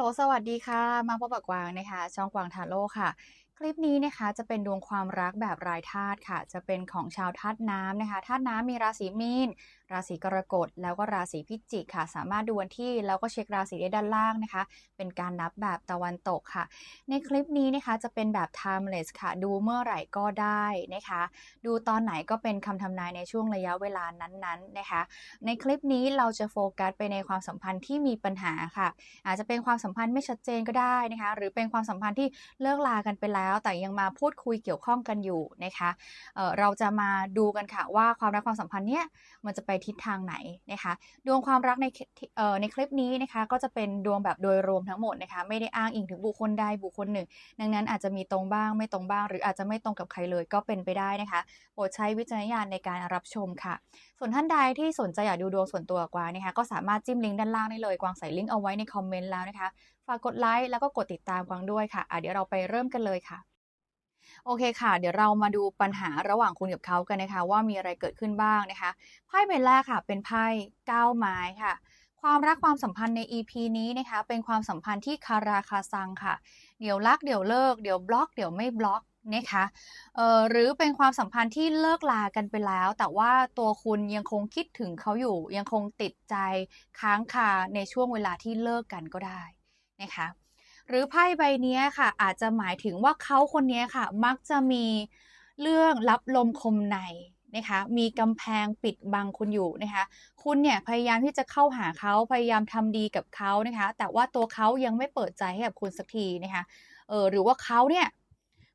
ลสวัสดีค่ะ มาพบกับกวางนะคะ ช่องกวางทาโร่ค่ะ คลิปนี้นะคะจะเป็นดวงความรักแบบรายธาตุค่ะ จะเป็นของชาวธาตุน้ำนะคะธาตุน้ำมีราศีมีน ราศีกรกฎแล้วก็ราศีพิจิกค่ะ สามารถดูวันที่แล้วก็เช็คราศีได้ด้านล่างนะคะ เป็นการนับแบบตะวันตกค่ะ ในคลิปนี้นะคะจะเป็นแบบ timeless ค่ะ ดูเมื่อไหร่ก็ได้นะคะ ดูตอนไหนก็เป็นคำทำนายในช่วงระยะเวลานั้นๆนะคะ ในคลิปนี้เราจะโฟกัสไปในความสัมพันธ์ที่มีปัญหาค่ะ อาจจะเป็นความสัมพันธ์ไม่ชัดเจนก็ได้นะคะ หรือเป็นความสัมพันธ์ที่เลิกลากันไปแล้ว แต่ยังมาพูดคุยเกี่ยวข้องกันอยู่นะคะเเราจะมาดูกันค่ะว่าความรักความสัมพันธ์เนี้ยมันจะไปทิศทางไหนนะคะ ดวงความรักในในคลิปนี้นะคะ ก็จะเป็นดวงแบบโดยรวมทั้งหมดนะคะ ไม่ได้อ้างอิงถึงบุคคลใดบุคคลหนึ่ง ดังนั้นอาจจะมีตรงบ้างไม่ตรงบ้าง หรืออาจจะไม่ตรงกับใครเลยก็เป็นไปได้นะคะโปรดใช้วิจารณญาณในการรับชมค่ะ ส่วนท่านใดที่สนใจอยากดูดวงส่วนตัวกวางนะคะ ก็สามารถจิ้มลิงก์ด้านล่างได้เลยกวางใส่ลิงก์เอาไว้ในคอมเมนต์แล้วนะคะฝากกดไลค์แล้วก็กดติดตามกวางด้วยค่ะะเดี๋ยวเราไปเริ่มกันเลยค่ะ โอเคค่ะ เดี๋ยวเรามาดูปัญหาระหว่างคุณกับเขากันนะคะ ว่ามีอะไรเกิดขึ้นบ้างนะคะไพ่ใบแรกค่ะ เป็นไพ่ก้าวไม้ค่ะ ความรักความสัมพันธ์ใน EP นี้นะคะ เป็นความสัมพันธ์ที่คาราคาซังค่ะ เดี๋ยวรักเดี๋ยวเลิกเดี๋ยวบล็อกเดี๋ยวไม่บล็อกนะคะเอ่อหรือเป็นความสัมพันธ์ที่เลิกลากันไปแล้ว แต่ว่าตัวคุณยังคงคิดถึงเขาอยู่ ยังคงติดใจค้างคาในช่วงเวลาที่เลิกกันก็ได้นะคะ หรือไพ่ใบนี้ค่ะ อาจจะหมายถึงว่าเขาคนนี้ค่ะ มักจะมีเรื่องรับลมคมในนะคะมีกำแพงปิดบังคุณอยู่นะคะคุณเนี่ยพยายามที่จะเข้าหาเขาพยายามทำดีกับเขานะคะแต่ว่าตัวเขายังไม่เปิดใจให้กับคุณสักทีนะคะเออหรือว่าเขาเนี่ย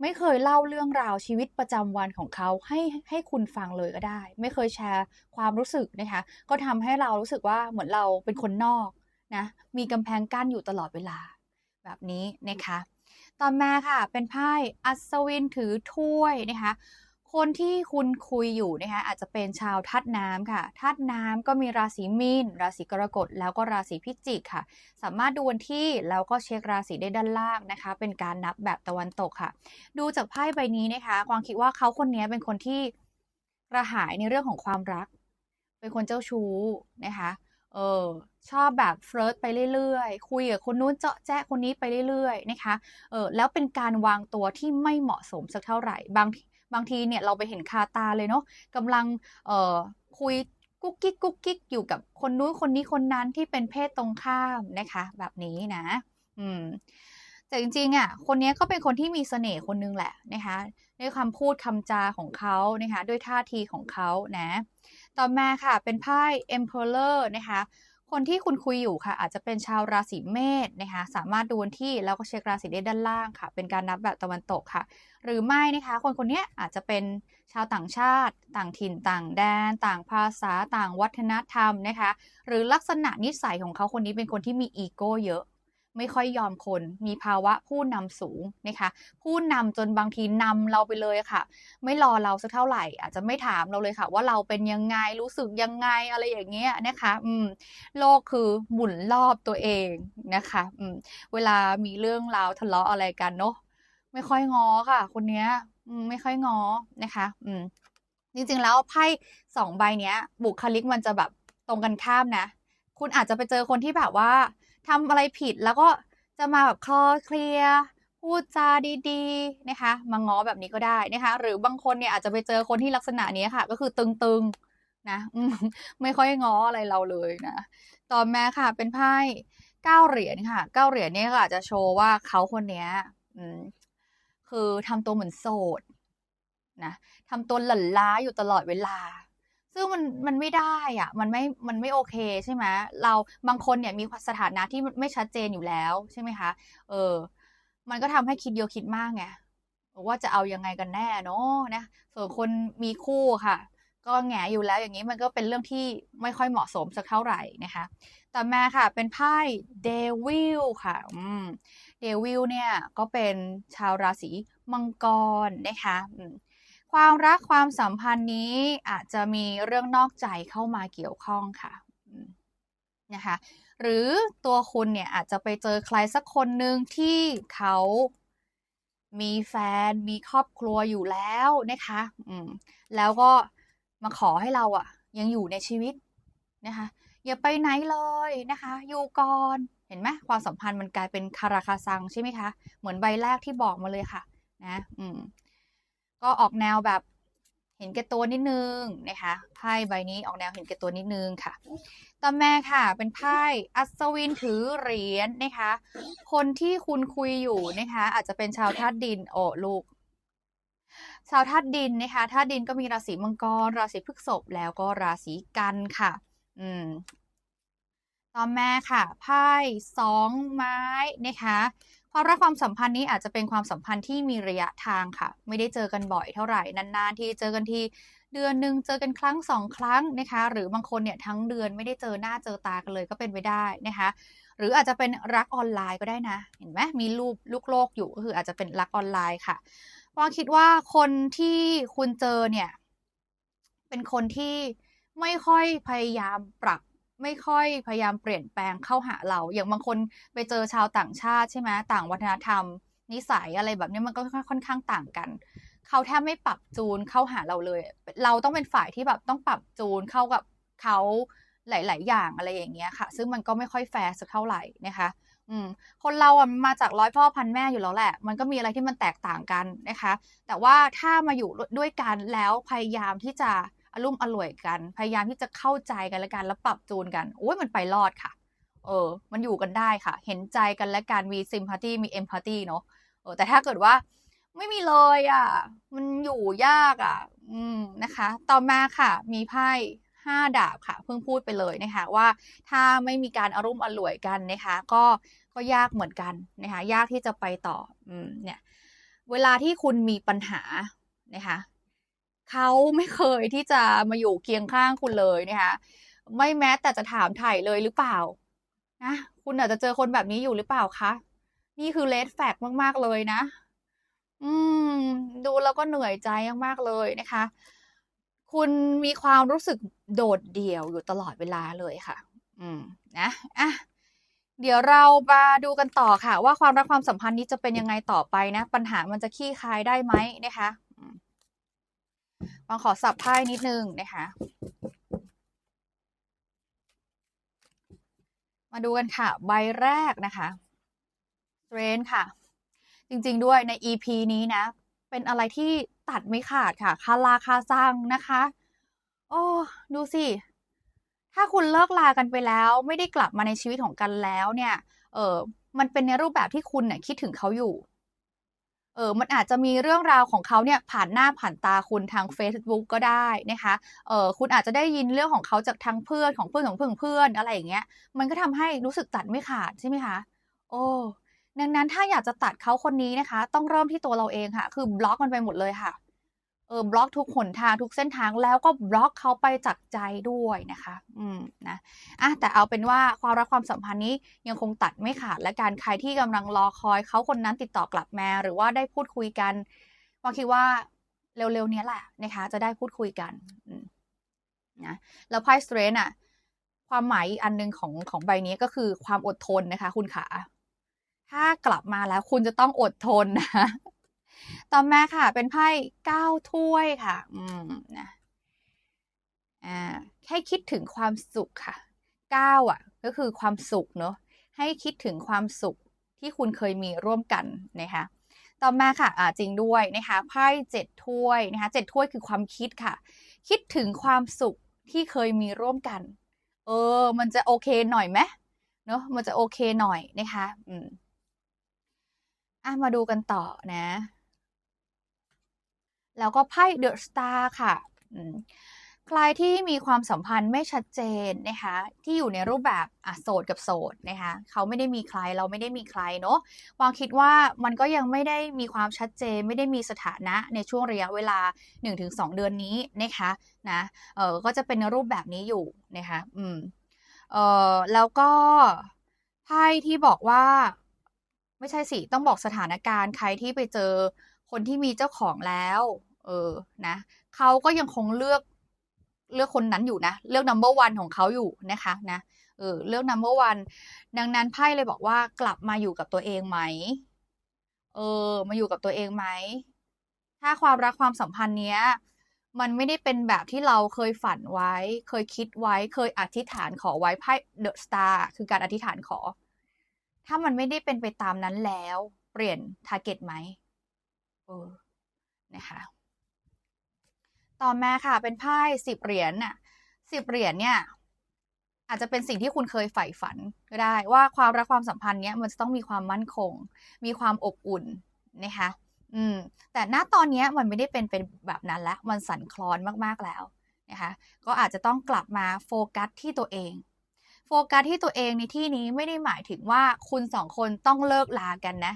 ไม่เคยเล่าเรื่องราวชีวิตประจำวันของเขาให้ให้คุณฟังเลยก็ได้ ไม่เคยแชร์ความรู้สึกนะคะก็ทำให้เรารู้สึกว่าเหมือนเราเป็นคนนอกนะมีกำแพงกั้นอยู่ตลอดเวลา แบบนี้นะคะ ต่อมาค่ะเป็นไพ่อัศวินถือถ้วยนะคะคนที่คุณคุยอยู่นะคะอาจจะเป็นชาวทัดน้ำค่ะทัดน้ำก็มีราศีมีน ราศีกรกฎแล้วก็ราศีพิจิกค่ะ สามารถดูวันที่แล้วก็เช็คราศีได้ด้านล่างนะคะ เป็นการนับแบบตะวันตกค่ะ ดูจากไพ่ใบนี้นะคะความคิดว่าเขาคนนี้เป็นคนที่กระหายในเรื่องของความรัก เป็นคนเจ้าชู้นะคะ เออชอบแบบเฟิร์สไปเรื่อยๆ คุยกับคนนู้นเจาะแจ๊คนนี้ไปเรื่อยๆนะคะเออแล้วเป็นการวางตัวที่ไม่เหมาะสมสักเท่าไหร่บางบางทีเนี่ยเราไปเห็นคาตาเลยเนาะกำลังเออคุยกุ๊กกิ๊กกุ๊กกิ๊กอยู่กับคนนู้นคนนี้คนนั้นที่เป็นเพศตรงข้ามนะคะ แบบนี้นะ อืมแต่จริงๆอะคนนี้ก็เป็นคนที่มีเสน่ห์คนนึงแหละนะคะด้วยคำพูดคำจาของเขานะคะ ด้วยท่าทีของเขานะ ต่อมาค่ะเป็นไพ่ Emperor นะคะคนที่คุณคุยอยู่ค่ะ อาจจะเป็นชาวราศีเมษนะคะสามารถดูวันที่แล้วก็เช็คราศีได้ด้านล่างค่ะ เป็นการนับแบบตะวันตกค่ะ หรือไม่นะคะ คนคนนี้อาจจะเป็นชาวต่างชาติ ต่างถิ่นต่างแดน ต่างภาษาต่างวัฒนธรรมนะคะ หรือลักษณะนิสัยของเขาคนนี้เป็นคนที่มีอีโก้เยอะ ไม่ค่อยยอมคน มีภาวะผู้นำสูงนะคะผู้นำจนบางทีนำเราไปเลยค่ะ ไม่รอเราสักเท่าไหร่ อาจจะไม่ถามเราเลยค่ะ ว่าเราเป็นยังไงรู้สึกยังไงอะไรอย่างเงี้ยนะคะอืมโลกคือหมุนรอบตัวเองนะคะอืมเวลามีเรื่องราวทะเลาะอะไรกันเนาะไม่ค่อยงอค่ะ คนเนี้ยอืมไม่ค่อยงอนะคะ อืมจริงๆแล้วไพ่สองใบเนี้ย บุคลิกมันจะแบบตรงกันข้ามนะ คุณอาจจะไปเจอคนที่แบบว่า ทำอะไรผิดแล้วก็จะมาแบบคลอเคลียพูดจาดีๆนะคะ มาง้อแบบนี้ก็ได้นะคะ หรือบางคนเนี่ยอาจจะไปเจอคนที่ลักษณะนี้ค่ะ ก็คือตึงๆนะไม่ค่อยง้ออะไรเราเลยนะต่อมาค่ะเป็นไพ่เก้าเหรียญค่ะเก้าเหรียญนี่ก็อาจจะโชว์ว่าเขาคนนี้คือทำตัวเหมือนโสดนะทำตัวหลั่นล้าอยู่ตลอดเวลา ซึ่งมันมันไม่ได้อะ มันไม่มันไม่โอเคใช่ไหมเราบางคนเนี่ยมีสถานะที่ไม่ชัดเจนอยู่แล้วใช่ไหมคะ เออ มันก็ทำให้คิดเยอะคิดมากไงว่าจะเอายังไงกันแน่เนาะนะส่วนคนมีคู่ค่ะ ก็แง่อยู่แล้วอย่างนี้มันก็เป็นเรื่องที่ไม่ค่อยเหมาะสมสักเท่าไหร่นะคะ ต่อมาค่ะเป็นไพ่เดวิลค่ะอืมเดวิลเนี่ยก็เป็นชาวราศีมังกรนะคะ ความรักความสัมพันธ์นี้อาจจะมีเรื่องนอกใจเข้ามาเกี่ยวข้องค่ะนะคะหรือตัวคุณเนี่ยอาจจะไปเจอใครสักคนหนึ่งที่เขามีแฟนมีครอบครัวอยู่แล้วนะคะอืมแล้วก็มาขอให้เราอะยังอยู่ในชีวิตนะคะอย่าไปไหนเลยนะคะ อยู่ก่อนเห็นไหมความสัมพันธ์มันกลายเป็นคาราคาซังใช่ไหมคะ เหมือนใบแรกที่บอกมาเลยค่ะ นะ อืม ก็ออกแนวแบบเห็นแก่ตัวนิดนึงนะคะไพ่ใบนี้ออกแนวเห็นแก่ตัวนิดนึงค่ะ ต่อแม่ค่ะ เป็นไพ่อัศวินถือเหรียญนะคะ คนที่คุณคุยอยู่นะคะ อาจจะเป็นชาวธาตุดินโอ้ลูก ชาวธาตุดินนะคะธาตุดินก็มีราศีมังกร ราศีพฤษภแล้วก็ราศีกันค่ะ อืม ต่อแม่ค่ะไพ่สองไม้นะคะ ความรักความสัมพันธ์นี้อาจจะเป็นความสัมพันธ์ที่มีระยะทางค่ะ ไม่ได้เจอกันบ่อยเท่าไหร่นานๆ ที่เจอกันทีเดือนหนึ่งเจอกันครั้งสองครั้งนะคะ หรือบางคนเนี่ยทั้งเดือนไม่ได้เจอหน้าเจอตากันเลยก็เป็นไปได้นะคะหรืออาจจะเป็นรักออนไลน์ก็ได้นะ เห็นไหมมีรูปลูกโลกอยู่ก็คืออาจจะเป็นรักออนไลน์ค่ะว่าคิดว่าคนที่คุณเจอเนี่ย เป็นคนที่ไม่ค่อยพยายามปรับ ไม่ค่อยพยายามเปลี่ยนแปลงเข้าหาเรา อย่างบางคนไปเจอชาวต่างชาติใช่ไหมต่างวัฒนธรรม นิสัยอะไรแบบนี้มันก็ค่อนข้างต่างกัน เขาแทบไม่ปรับจูนเข้าหาเราเลย เราต้องเป็นฝ่ายที่แบบต้องปรับจูนเข้ากับเขาหลาย ๆ อย่างอะไรอย่างเงี้ยค่ะ ซึ่งมันก็ไม่ค่อยแฟร์สักเท่าไหร่นะคะ อืม คนเราอะมาจากร้อยพ่อพันแม่อยู่แล้วแหละ มันก็มีอะไรที่มันแตกต่างกันนะคะ แต่ว่าถ้ามาอยู่ด้วยกันแล้วพยายามที่จะ อารมณ์อร่วยกัน พยายามที่จะเข้าใจกันและกันแล้วปรับจูนกันโอ้ยมันไปรอดค่ะ เออ มันอยู่กันได้ค่ะ เห็นใจกันและกันมีซิมพัตตีมีเอมพัตตีเนาะเออแต่ถ้าเกิดว่าไม่มีเลยอะ มันอยู่ยากอะ อืมนะคะ ต่อมาค่ะ มีไพ่ห้าดาบค่ะ เพิ่งพูดไปเลยนะคะว่าถ้าไม่มีการอารมณ์อร่วยกันนะคะ ก็ก็ยากเหมือนกันนะคะยากที่จะไปต่อ อืมเนี่ย เวลาที่คุณมีปัญหานะคะ เขาไม่เคยที่จะมาอยู่เคียงข้างคุณเลยนะคะไม่แม้แต่จะถามถ่ายเลยหรือเปล่านะคุณอาจจะเจอคนแบบนี้อยู่หรือเปล่าคะนี่คือเลดแฟกมาก ๆ เลยนะ อืม ดูแล้วก็เหนื่อยใจมากๆเลยนะคะ คุณมีความรู้สึกโดดเดี่ยวอยู่ตลอดเวลาเลยค่ะ อืม นะอะเดี๋ยวเรามาดูกันต่อค่ะ ว่าความรักความสัมพันธ์นี้จะเป็นยังไงต่อไปนะ ปัญหามันจะขี้คายได้ไหมนะคะ มาขอสับไพ่นิดนึงนะคะ มาดูกันค่ะ ใบแรกนะคะเทรนค่ะ จริงๆด้วยใน EP นี้นะ เป็นอะไรที่ตัดไม่ขาดค่ะ คาราคาซังนะคะ โอ้ดูสิ ถ้าคุณเลิกลากันไปแล้ว ไม่ได้กลับมาในชีวิตของกันแล้วเนี่ย เออมันเป็นในรูปแบบที่คุณเนี่ยคิดถึงเขาอยู่ เออมันอาจจะมีเรื่องราวของเขาเนี่ยผ่านหน้าผ่านตาคุณทาง Facebook ก็ได้นะคะเออคุณอาจจะได้ยินเรื่องของเขาจากทางเพื่อนของเพื่อนของเพื่อนเพื่อนอะไรอย่างเงี้ย มันก็ทำให้รู้สึกตัดไม่ขาดใช่ไหมคะ โอ้ดังนั้นถ้าอยากจะตัดเขาคนนี้นะคะ ต้องเริ่มที่ตัวเราเองค่ะ คือบล็อกมันไปหมดเลยค่ะ เออบล็อกทุกหนทางทุกเส้นทางแล้วก็บล็อกเขาไปจากใจด้วยนะคะ อืมนะอะแต่เอาเป็นว่าความรักความสัมพันธ์นี้ยังคงตัดไม่ขาดและการใครที่กำลังรอคอยเขาคนนั้นติดต่อกลับมาหรือว่าได้พูดคุยกันว่าคิดว่าเร็วๆนี้แหละนะคะ จะได้พูดคุยกันนะแล้วไพ่สเตรนอะความหมายอีกอันหนึ่งของของใบนี้ก็คือความอดทนนะคะ คุณขาถ้ากลับมาแล้วคุณจะต้องอดทนนะ ต่อมาค่ะ เป็นไพ่เก้าถ้วยค่ะ อืมนะอ่าแค่คิดถึงความสุขค่ะเก้าอะ ก็คือความสุขเนาะให้คิดถึงความสุขที่คุณเคยมีร่วมกันนะคะต่อมาค่ะอ่าจริงด้วยนะคะไพ่เจ็ดถ้วยนะคะเจ็ดถ้วยคือความคิดค่ะ คิดถึงความสุขที่เคยมีร่วมกัน เออ มันจะโอเคหน่อยไหมเนาะมันจะโอเคหน่อยนะคะ อืมอะมาดูกันต่อนะ แล้วก็ไพ่เดอะสตาร์ค่ะใครที่มีความสัมพันธ์ไม่ชัดเจนนะคะที่อยู่ในรูปแบบอะโสดกับโสดนะคะเขาไม่ได้มีใครเราไม่ได้มีใครเนาะวางคิดว่ามันก็ยังไม่ได้มีความชัดเจน ไม่ได้มีสถานะในช่วงระยะเวลา 1-2 เดือนนี้นะคะนะเออก็จะเป็นรูปแบบนี้อยู่นะคะอืมเออแล้วก็ไพ่ที่บอกว่า ไม่ใช่สิต้องบอกสถานการณ์ใครที่ไปเจอ คนที่มีเจ้าของแล้ว เออนะเขาก็ยังคงเลือกเลือกคนนั้นอยู่นะ เลือก number one ของเขาอยู่นะคะนะเออเลือก number one ดังนั้นไพ่เลยบอกว่ากลับมาอยู่กับตัวเองไหมเออ มาอยู่กับตัวเองไหมถ้าความรักความสัมพันธ์เนี้ย มันไม่ได้เป็นแบบที่เราเคยฝันไว้ เคยคิดไว้ เคยอธิษฐานขอไว้ไพ่ The Star คือการอธิษฐานขอ ถ้ามันไม่ได้เป็นไปตามนั้นแล้ว เปลี่ยนทาร์เก็ตไหม เออนะคะต่อมาค่ะ เป็นไพ่สิบเหรียญน่ะสิบเหรียญเนี่ย อาจจะเป็นสิ่งที่คุณเคยใฝ่ฝันก็ได้ ว่าความรักความสัมพันธ์เนี้ยมันจะต้องมีความมั่นคง มีความอบอุ่นนะคะอืม แต่ณตอนนี้มันไม่ได้เป็นเป็นแบบนั้นแล้ว มันสั่นคลอนมากๆแล้วนะคะ ก็อาจจะต้องกลับมาโฟกัสที่ตัวเอง โฟกัสที่ตัวเองในที่นี้ไม่ได้หมายถึงว่าคุณสองคนต้องเลิกลากันนะ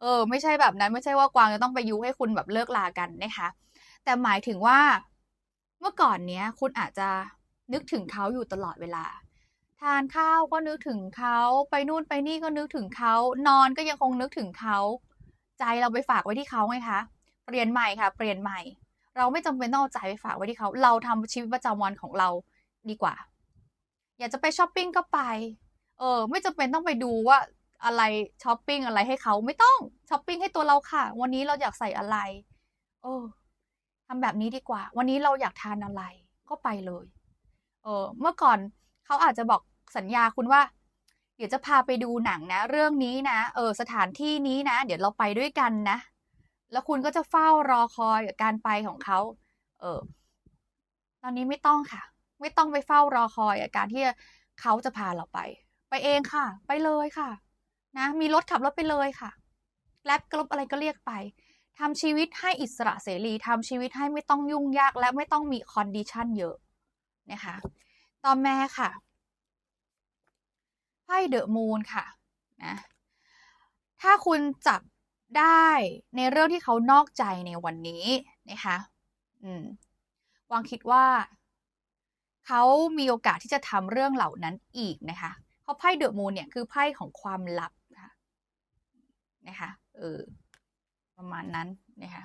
เออ ไม่ใช่แบบนั้นไม่ใช่ว่ากวางจะต้องไปยุให้คุณแบบเลิกลากันนะคะ แต่หมายถึงว่าเมื่อก่อนเนี้ย คุณอาจจะนึกถึงเขาอยู่ตลอดเวลา ทานข้าวก็นึกถึงเขาไปนู่นไปนี่ก็นึกถึงเขานอนก็ยังคงนึกถึงเขาใจเราไปฝากไว้ที่เขาไงคะเปลี่ยนใหม่ค่ะ เปลี่ยนใหม่ เราไม่จำเป็นต้องเอาใจไปฝากไว้ที่เขา เราทำชีวิตประจำวันของเราดีกว่า อยากจะไปช้อปปิ้งก็ไป เออ ไม่จำเป็นต้องไปดูว่า อะไรช้อปปิ้งอะไรให้เขาไม่ต้องช้อปปิ้งให้ตัวเราค่ะ วันนี้เราอยากใส่อะไร เออทำแบบนี้ดีกว่า วันนี้เราอยากทานอะไร ก็ไปเลย เออ เมื่อก่อนเขาอาจจะบอกสัญญาคุณว่า เดี๋ยวจะพาไปดูหนังนะ เรื่องนี้นะเออ สถานที่นี้นะ เดี๋ยวเราไปด้วยกันนะ แล้วคุณก็จะเฝ้ารอคอยกับการไปของเขา เออ ตอนนี้ไม่ต้องค่ะ ไม่ต้องไปเฝ้ารอคอยกับการที่เขาจะพาเราไป ไปเองค่ะ ไปเลยค่ะ นะมีรถขับรถไปเลยค่ะแกร็บกรบอะไรก็เรียกไปทำชีวิตให้อิสระเสรีทำชีวิตให้ไม่ต้องยุ่งยากและไม่ต้องมีคอนดิชันเยอะนะคะต่อแม่ค่ะไพ่เดอะมูนค่ะนะถ้าคุณจับได้ในเรื่องที่เขานอกใจในวันนี้นะคะอืมวางคิดว่า เขามีโอกาสที่จะทำเรื่องเหล่านั้นอีกนะคะเพราะไพ่เดอะมูนเนี่ยคือไพ่ของความลับ นะคะเออประมาณนั้นนะคะ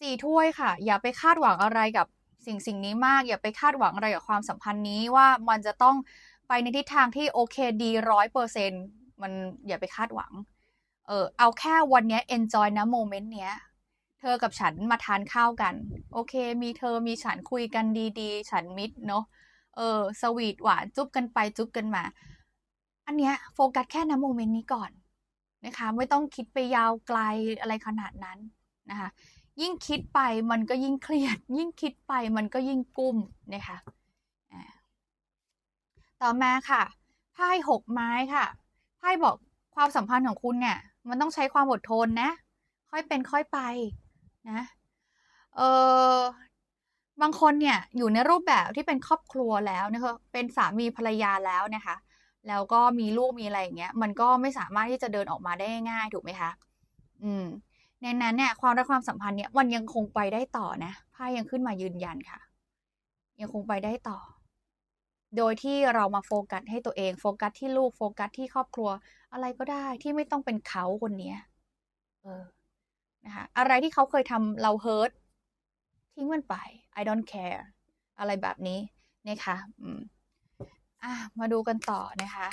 สี่ถ้วยค่ะ อย่าไปคาดหวังอะไรกับสิ่งสิ่งนี้มาก อย่าไปคาดหวังอะไรกับความสัมพันธ์นี้ว่ามันจะต้องไปในทิศทางที่โอเคดีร้อยเปอร์เซ็นมันอย่าไปคาดหวัง เออเอาแค่วันนี้ enjoy นะโมเมนต์เนี้ยเธอกับฉันมาทานข้าวกัน โอเค มีเธอมีฉันคุยกันดีๆ ฉันมิตรเนาะเออสวีทหวานจุ๊บกันไปจุ๊บกันมา อันเนี้ยโฟกัสแค่นะโมเมนต์นี้ก่อนนะคะไม่ต้องคิดไปยาวไกลอะไรขนาดนั้นนะคะยิ่งคิดไปมันก็ยิ่งเครียด ยิ่งคิดไปมันก็ยิ่งกุ้มนะคะต่อมาค่ะไพ่หกไม้ค่ะไพ่บอกความสัมพันธ์ของคุณเนี่ยมันต้องใช้ความอดทนนะ ค่อยเป็นค่อยไปนะเออบางคนเนี่ยอยู่ในรูปแบบที่เป็นครอบครัวแล้วนะคะเป็นสามีภรรยาแล้วนะคะ แล้วก็มีลูกมีอะไรอย่างเงี้ย มันก็ไม่สามารถที่จะเดินออกมาได้ง่ายถูกไหมคะ อืมในนั้นเนี่ยความรักความสัมพันธ์เนี่ยมันยังคงไปได้ต่อนะไพ่ยังขึ้นมายืนยันค่ะ ยังคงไปได้ต่อ โดยที่เรามาโฟกัสให้ตัวเองโฟกัสที่ลูกโฟกัสที่ครอบครัว อะไรก็ได้ที่ไม่ต้องเป็นเขาคนนี้เออนะคะอะไรที่เขาเคยทำเราเฮิร์ตทิ้งมันไป I don't care อะไรแบบนี้นะคะ อืม อะมาดูกันต่อนะคะ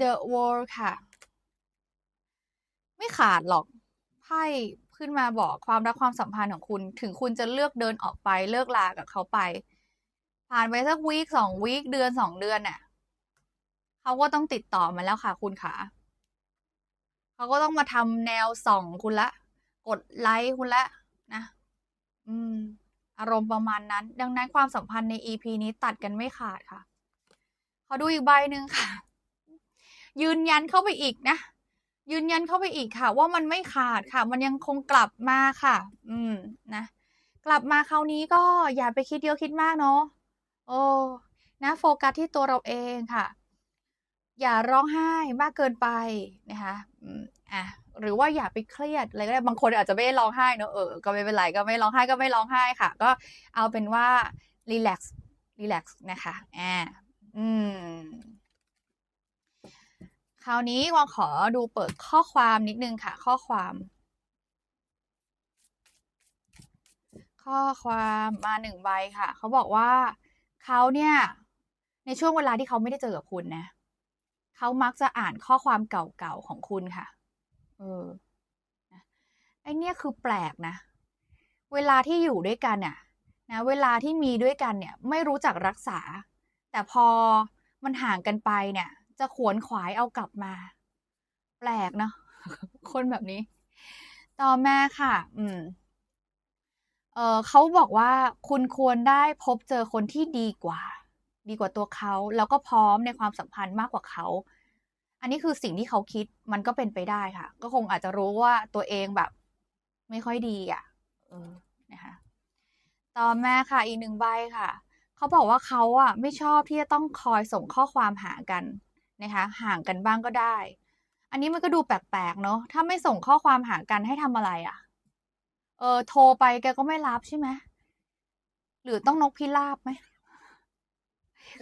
The World ค่ะ ไม่ขาดหรอกไพ่ขึ้นมาบอกความรักความสัมพันธ์ของคุณ ถึงคุณจะเลือกเดินออกไปเลิกลากับเขาไป ผ่านไปสักวีคสองวีคเดือนสองเดือนน่ะเขาก็ต้องติดต่อมาแล้วค่ะ คุณขาเขาก็ต้องมาทำแนวส่องคุณละ กดไลค์คุณละนะ อืม อารมณ์ประมาณนั้น ดังนั้นความสัมพันธ์ใน EP นี้ตัดกันไม่ขาดค่ะ ขอดูอีกใบหนึ่งค่ะ ยืนยันเข้าไปอีกนะ ยืนยันเข้าไปอีกค่ะ ว่ามันไม่ขาดค่ะ มันยังคงกลับมาค่ะ อืมนะ กลับมาคราวนี้ก็อย่าไปคิดเยอะคิดมากเนาะโอ้นะโฟกัสที่ตัวเราเองค่ะ อย่าร้องไห้มากเกินไปนะคะ อะหรือว่าอย่าไปเครียดอะไรก็ได้บางคนอาจจะไม่ร้องไห้เนอะเออก็ไม่เป็นไรก็ไม่ร้องไห้ก็ไม่ร้องไห้ค่ะ ก็เอาเป็นว่ารีแลกซ์รีแลกซ์นะคะอ่าอืมคราวนี้วางขอดูเปิดข้อความนิดนึงค่ะ ข้อความ ข้อความมาหนึ่งใบค่ะ เขาบอกว่าเขาเนี่ย ในช่วงเวลาที่เขาไม่ได้เจอกับคุณนะเขามักจะอ่านข้อความเก่าๆของคุณค่ะ ออไอเนี่ยคือแปลกนะ เวลาที่อยู่ด้วยกันน่ะนะเวลาที่มีด้วยกันเนี่ย ไม่รู้จักรักษา แต่พอมันห่างกันไปเนี่ย จะขวนขวายเอากลับมา แปลกเนาะคนแบบนี้ ต่อมาค่ะ อืม เออเขาบอกว่าคุณควรได้พบเจอคนที่ดีกว่า ดีกว่าตัวเขา แล้วก็พร้อมในความสัมพันธ์มากกว่าเขา อันนี้คือสิ่งที่เขาคิดมันก็เป็นไปได้ค่ะ ก็คงอาจจะรู้ว่าตัวเองแบบ ไม่ค่อยดีอะ เออนะคะต่อมาค่ะอีกหนึ่งใบค่ะ เขาบอกว่าเขาอะไม่ชอบที่จะต้องคอยส่งข้อความหากันนะคะห่างกันบ้างก็ได้ อันนี้มันก็ดูแปลกๆเนาะถ้าไม่ส่งข้อความหากันให้ทำอะไรอะ เออโทรไปแกก็ไม่รับใช่ไหมหรือต้องนกพิราบไหม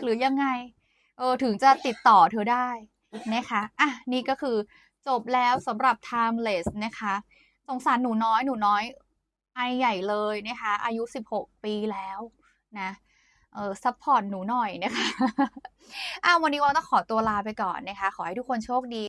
หรือยังไง เออถึงจะติดต่อเธอได้ นะคะ อะ นี่ก็คือจบแล้วสำหรับ timeless นะคะ สงสารหนูน้อยหนูน้อยไอใหญ่เลยนะคะ อายุ 16 ปีแล้วนะเออซัพพอร์ตหนูหน่อยนะคะ อะวันนี้วอลต้องขอตัวลาไปก่อนนะคะ ขอให้ทุกคนโชคดี